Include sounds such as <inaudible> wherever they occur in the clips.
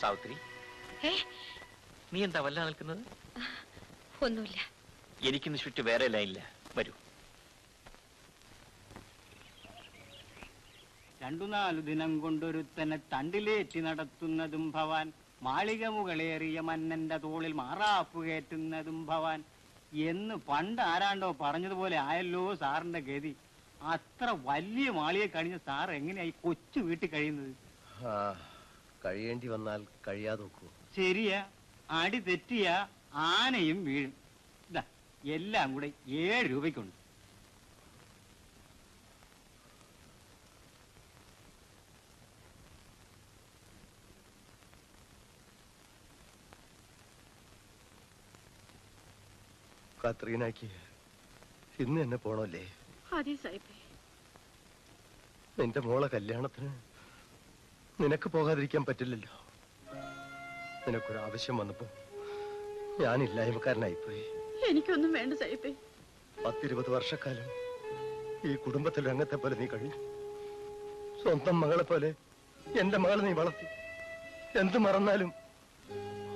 സാവിത്രി. നീ എന്താ വല്ല നിൽക്കുന്നത്? ഒന്നുമില്ല. എനിക്കിന്ന് ചുറ്റ് വേറെ ലൈനില്ല വരൂ. രണ്ടു നാലു ദിനം കൊണ്ടൊരുത്തനെ തണ്ടിലേറ്റി നടത്തുന്നതും ഭവാൻ മാളിക മുകളേറിയ മന്നന്റെ തോളിൽ മാറാപ്പ് കയറ്റുന്നതും ഭവാൻ. എന്ന് പണ്ട് ആരാണ്ടോ പറഞ്ഞതുപോലെ ആയല്ലോ സാറിന്റെ ഗതി. അത്ര വലിയ മാളിയെ കഴിഞ്ഞ സാർ എങ്ങനെയായി കൊച്ചു വീട്ടിൽ കഴിയുന്നത്? ആ കഴിയേണ്ടി വന്നാൽ കഴിയാതെ നോക്കൂ. ശരിയാ അടി തെറ്റിയ ആനയും വീഴും. ഇതാ എല്ലാം കൂടെ ഏഴ് രൂപയ്ക്കുണ്ട്. കത്രീനാക്ക് ഇന്ന് എന്നെ പോണല്ലേ അതെ സാഹിബേ. നിന്റെ മോളെ കല്യാണത്തിന് നിനക്ക് പോകാതിരിക്കാൻ പറ്റില്ലല്ലോ. നിനക്കൊരു ആവശ്യം വന്നപ്പോ ഞാൻ പോയി എനിക്കൊന്നും വേണ്ട സൈപ്പേ പത്തിരുപത് വർഷക്കാലം ഈ കുടുംബത്തിൽ രംഗത്തെ പോലെ നീ കഴിഞ്ഞു. സ്വന്തം മകളെ പോലെ എന്റെ മകളെ നീ വളർത്തി. എന്ത് മറന്നാലും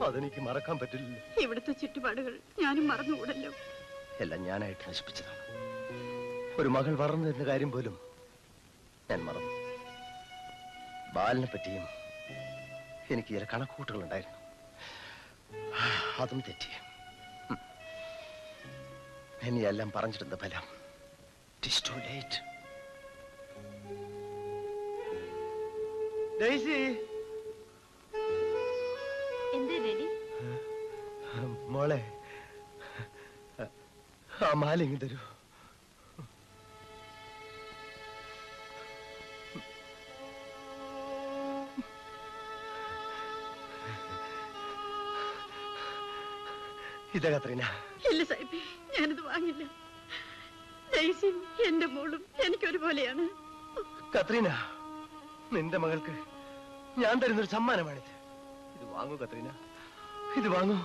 അതെനിക്ക് മറക്കാൻ പറ്റില്ല ഇവിടുത്തെ ചുറ്റുപാടുകൾ ഞാനും മറന്നുകൂടല്ലോ. എല്ലാം ഞാനായിട്ട് നശിപ്പിച്ചതാണ്. ഒരു മകൾ വളർന്നു എന്ന കാര്യം പോലും ഞാൻ മറന്നു. ബാലിനെ പറ്റിയും എനിക്ക് ചില കണക്കൂട്ടുകളുണ്ടായിരുന്നു. അതും തെറ്റി. ഇനി എല്ലാം പറഞ്ഞിരുന്ന ഫലം? ഡെയ്സി. എന്തേ ഡാഡി? മോളെ ആ മാലിങ് തരൂ. ഇതാ കത്രീന. ഇല്ല സാഹിബേ ഞാനിത് വാങ്ങില്ല. ഡെയ്സിയും എന്റെ മോളും എനിക്കൊരുപോലെയാണ്. കത്രീന നിന്റെ മകൾക്ക് ഞാൻ തരുന്നൊരു സമ്മാനമാണിത്. ഇത് വാങ്ങൂ കത്രീന. ഇത് വാങ്ങൂ.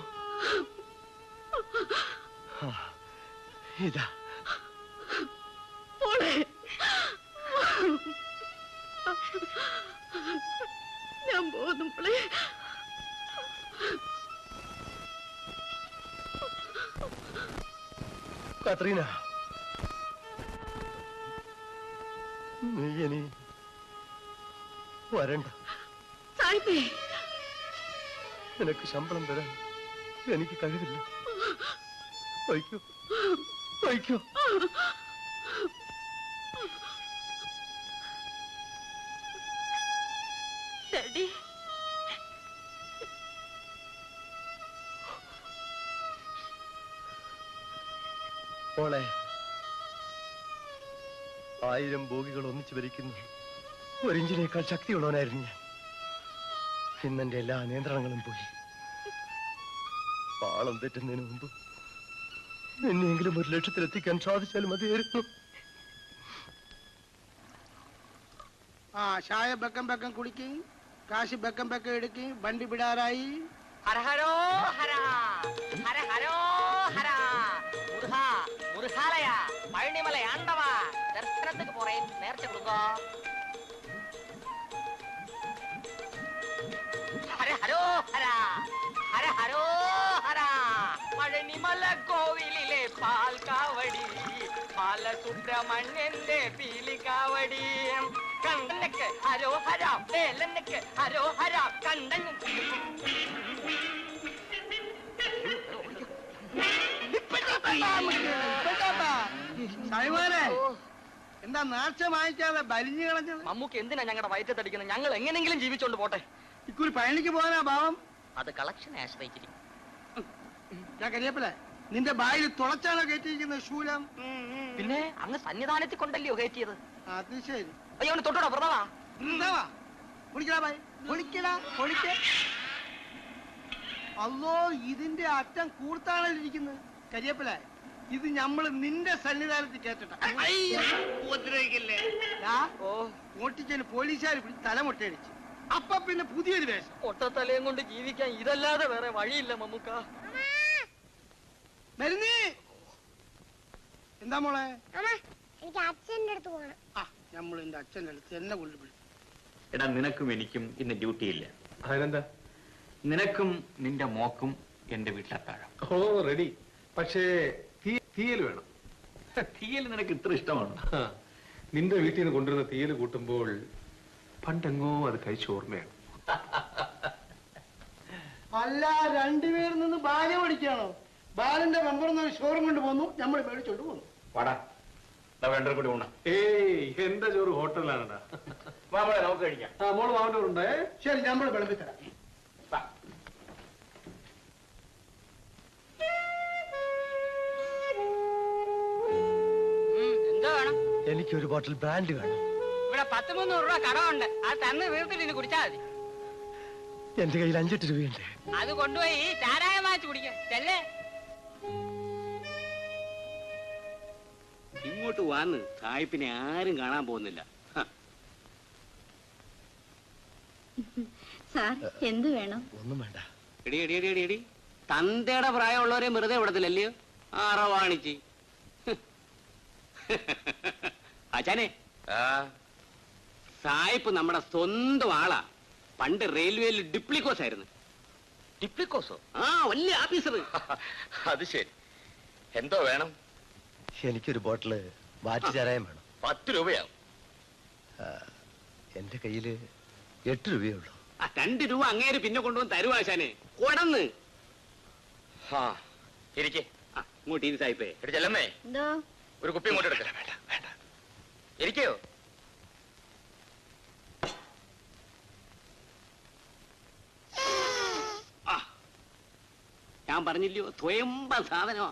ഇതാ. ഞാൻ പോകുന്നു കത്രീന. നീ ഇനി വരണ്ട. സാഹിബേ നിനക്ക് ശമ്പളം തരാൻ എനിക്ക് കഴിവില്ല. വയ്ക്കൂ വയ്ക്കൂ മോളെ ആയിരം ഭോഗികൾ ഒന്നിച്ചു ഭരിക്കുന്നു. ഒരിഞ്ചിനേക്കാൾ ശക്തിയുള്ളവനായിരുന്നു ഞാൻ. ഇന്നെന്റെ എല്ലാ നിയന്ത്രണങ്ങളും പോയി. പാളം തെറ്റുന്നതിന് മുമ്പ് എന്നെങ്കിലും ഒരു ലക്ഷ്യത്തിലെത്തിക്കാൻ സാധിച്ചാൽ മതിയായിരുന്നു. ആ ചായ ബക്കം ബക്കം കുടിക്കും കാശ് ബക്കം ബക്കം എടുക്കും വണ്ടി വിടാറായി. ഹര ഹരോ ഹര കൊടുക്കോ ഹര ഹരോ ഹര. ഹര ഹരോ ഹര. പഴനിമല കോവിലിലെ പാൽ കാവടി ബാലസുബ്രഹ്മണ്യന്റെ പീലി കാവടി കണ്ടനക്ക് ഹരോ ഹര വേലനക്ക് ഹരോ ഹര കണ്ടൻ. സൈമാനെ എന്താ നാശം വാങ്ങിക്കാതെ ബലിഞ്ഞു കളഞ്ഞത്? മമ്മൂക്ക് എന്തിനാ ഞങ്ങളുടെ വയറ്റത്തടിക്കുന്നത്? ഞങ്ങൾ എങ്ങനെങ്കിലും ജീവിച്ചോണ്ട് പോട്ടെ. ഇക്കുറി പഴനിക്ക് പോകാനാ ഭാവം? അത് കളക്ഷനെ ആശ്രയിച്ചിരിക്കും ഞാൻ കരിയപ്പല നിന്റെ ബായിൽ തുളച്ചാണോ കയറ്റിയിരിക്കുന്നത് ശൂലം? പിന്നെ അങ്ങ് സന്നിധാനത്തിൽ കൊണ്ടല്ലയോ കയറ്റിയത്? അത് ശരി. അയ്യോ അവന് തൊട്ടോടാ പ്രതാവാ. എന്താവാ പൊളിക്കടാ ബായ് പൊളിക്കടാ പൊളിക്ക അല്ലോ ഇതിന്റെ അറ്റം കൂർത്താണല്ലിരിക്കുന്നത് കരിയപ്പല്ലേ ഇത് ഞമ്മൾ നിന്റെ സന്നിധാനത്ത് കേട്ടിട്ട. ഉപദ്രവിക്കല്ലേ? ഓ ഓട്ടിച്ചതിന് പോലീസുകാർ തലമുട്ടയടിച്ച് അപ്പൊ പിന്നെ പുതിയൊരു വേഷം. ഒട്ടത്തലയും കൊണ്ട് ജീവിക്കാൻ ഇതല്ലാതെ വേറെ വഴിയില്ല മമ്മൂക്ക. മരുന്നേ എന്താ മോളെ? എനിക്ക് അച്ഛന്റെ അടുത്ത് പോകണം ആ നമ്മൾ എന്റെ അച്ഛന്റെ അടുത്ത് എന്നെ കൊണ്ടുപോയി എടാ നിനക്കും എനിക്കും ഇന്ന് ഡ്യൂട്ടി ഇല്ല. അതിനെന്താ നിനക്കും നിന്റെ മോക്കും എന്റെ വീട്ടിലെത്താഴം. ഓ റെഡി. പക്ഷേ തീയൽ വേണം. തീയൽ നിനക്ക് ഇത്ര ഇഷ്ടമാണ്? നിന്റെ വീട്ടിൽ നിന്ന് കൊണ്ടുവരുന്ന തീയൽ കൂട്ടുമ്പോൾ പണ്ടെങ്ങോ അത് കഴിച്ച ഓർമ്മയാണ്. അല്ല രണ്ടുപേരിൽ നിന്ന് ബാല്യം പഠിക്കുകയാണോ? ബാലന്റെ മെമ്പർ ഷോറും കൊണ്ട് പോന്നു നമ്മൾ മേടിച്ചോണ്ട് പോന്നു. വാടാ വേണ്ട കൂടി ഊണ ഏയ് എന്റെ ചോറ് ഹോട്ടലിലാണടാ. മാമളെ നമുക്ക് കഴിക്കാം. ആ മോൾ മാമന്റെ ഉണ്ടേ? ശരി നമ്മൾ വിളമ്പി വേണം എനിക്കൊരു ബോട്ടിൽ ബ്രാൻഡ് വേണം. ഇവിടെ പത്ത് മുന്നൂറ് രൂപ കടമുണ്ട്. അത് തന്ന് വീട്ടിൽ ഇനി കുടിച്ചാൽ മതി. എന്റെ കയ്യിൽ അഞ്ചെട്ട് രൂപയുണ്ട്. അത് കൊണ്ടുപോയി ചാരായം വാങ്ങിച്ച് കുടിക്കാം. ചെല്ലേ? ഇങ്ങോട്ട് വന്ന് സായിപ്പിനെ ആരും കാണാൻ പോകുന്നില്ല. സാർ എന്ത് വേണം? ഒന്നും വേണ്ട. എടി എടി എടി എടി എടി. തന്തയുടെ പ്രായമുള്ളവരെ വെറുതെ വിടത്തില്ലല്ലയോ? ആറവാണിച്ച് <laughs> അച്ഛനെ സായിപ്പ് നമ്മുടെ സ്വന്തം ആളാ. പണ്ട് റെയിൽവേയിൽ ഡിപ്ലിക്കോസ് ആയിരുന്നു ഡിപ്ലിക്കോസോ? ആ വലിയ ഓഫീസർ <laughs> അത് ശരി. എന്തോ വേണം? എനിക്കൊരു ബോട്ടിൽ വാറ്റ് ചാരായം വേണം. പത്ത് രൂപയാവും. എന്റെ കയ്യിൽ എട്ട് രൂപയേ ഉള്ളൂ. ആ രണ്ട് രൂപ അങ്ങേര് പിന്നെ കൊണ്ടുവന്ന് തരുവാശാനെ കൊടന്ന്. ആ ഇരിക്കേ. ആ, ഇങ്ങോട്ട് ഇരി സായിപ്പേ. എടി ചെല്ലമ്മേ. എന്തോ? ഒരു കുപ്പി ഇങ്ങോട്ട് എടുക്കല വേണ്ട വേണ്ട ഇരിക്കയോ ഞാൻ പറഞ്ഞില്ലയോ? സ്വയംബ സാധനമാ.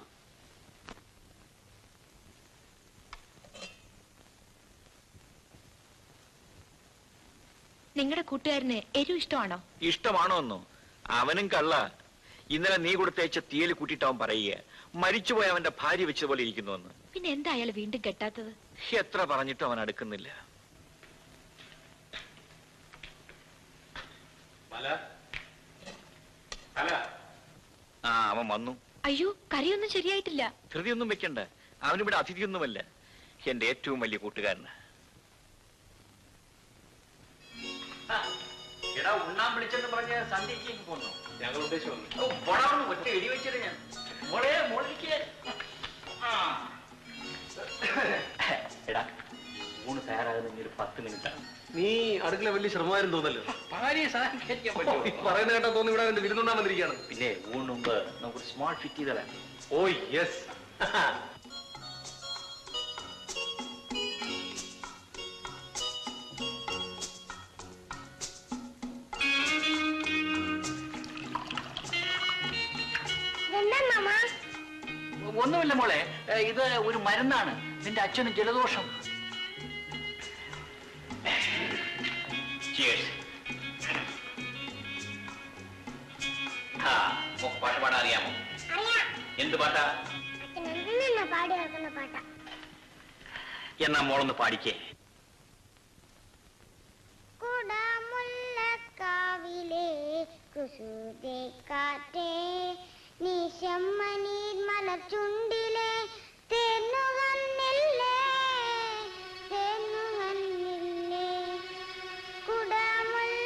നിങ്ങളുടെ കൂട്ടുകാരന് എരിവ് ഇഷ്ടമാണോ? ഇഷ്ടമാണോ എന്നോ അവനും കള്ള. ഇന്നലെ നീ കൊടുത്തയച്ച തീയൽ കൂട്ടിയിട്ട് അവൻ പറയുക. മരിച്ചുപോയ അവന്റെ ഭാര്യ വെച്ചതുപോലെ ഇരിക്കുന്നുവെന്ന്. പിന്നെ എന്തായാലും അയാൾ വീണ്ടും കെട്ടാത്തത്? എത്ര പറഞ്ഞിട്ടും അവൻ അടുക്കുന്നില്ല. ആ അവൻ വന്നു. അയ്യോ കറിയൊന്നും ശരിയായിട്ടില്ല. ധൃതിയൊന്നും വെക്കണ്ട. അവനിവിടെ അതിഥിയൊന്നുമല്ല. എന്റെ ഏറ്റവും വലിയ കൂട്ടുകാരന്. എടാ ഉണ്ണാൻ വിളിച്ചെന്ന് പറഞ്ഞ സന്ധ്യക്ക് പോന്നു? ഞങ്ങൾ പോടാവുന്നു ഒറ്റ ഇടി വെച്ചത് ഞാൻ മോളെ മോളിക്ക് എടാ ഊണ് തയ്യാറാകുന്ന ഒരു പത്ത് മിനിറ്റാണ് നീ അടുക്കള വലിയ ശ്രമമായിരുന്നു തോന്നല്ലോ. ഭാര്യയെ സഹായിക്കാൻ പറ്റുമോ? പറയുന്ന കേട്ടാ തോന്നി ഇവിടെ എന്റെ വിരുന്നുണ്ടാൻ വന്നിരിക്കുകയാണ്. പിന്നെ ഊണ് മുമ്പ് നമുക്കൊരു സ്മാർട്ട് ഫിറ്റ് ചെയ്തല്ലേ ഓ യെസ് ഒന്നുമില്ല മോളെ. ഇത് ഒരു മരുന്നാണ്. നിന്റെ അച്ഛന് ജലദോഷം. പാട്ട് പാടാൻ അറിയാമോ അറിയാം. എന്ത് പാട്ടാ? എന്നാ മോളൊന്ന് പാടിക്കേ. കുടമുല്ലക്കാവിലെ കാവിലേ കാറ്റേ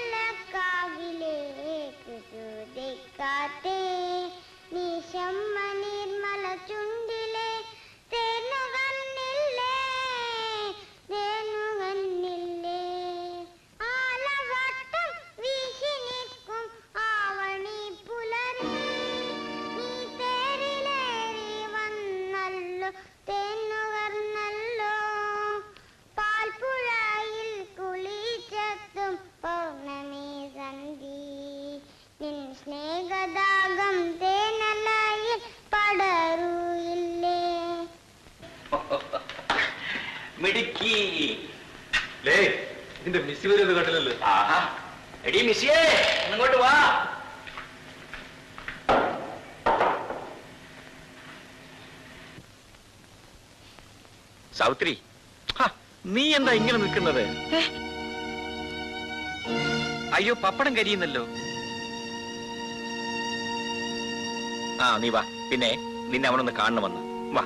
കുടമുല്ലക്കാവിലെ കുസുതെ കാറ്റേ നിശമ്മനീർ മലച്ചുണ്ടിലെ തേന്നുകർന്നല്ലോ പാൽപ്പുഴയിൽ കുളിച്ചെത്തും പൗർണമി സന്ധി. നിൻ സ്നേഹദാഗം തേനലയിൽ പടരൂയില്ലേ. മിടുക്കി. ലേ ഇതിന്റെ മിസ്സി വരുന്നത് കണ്ടില്ലല്ലോ. ആഹാ. എടി മിസ്സിയേ ഇങ്ങോട്ട് വാ. സാവിത്രി നീ എന്താ ഇങ്ങനെ നിൽക്കുന്നത്? അയ്യോ പപ്പടം കരിയുന്നല്ലോ. ആ നീ വാ. പിന്നെ നിന്നെ അവനൊന്ന് കാണണമെന്ന്. വാ.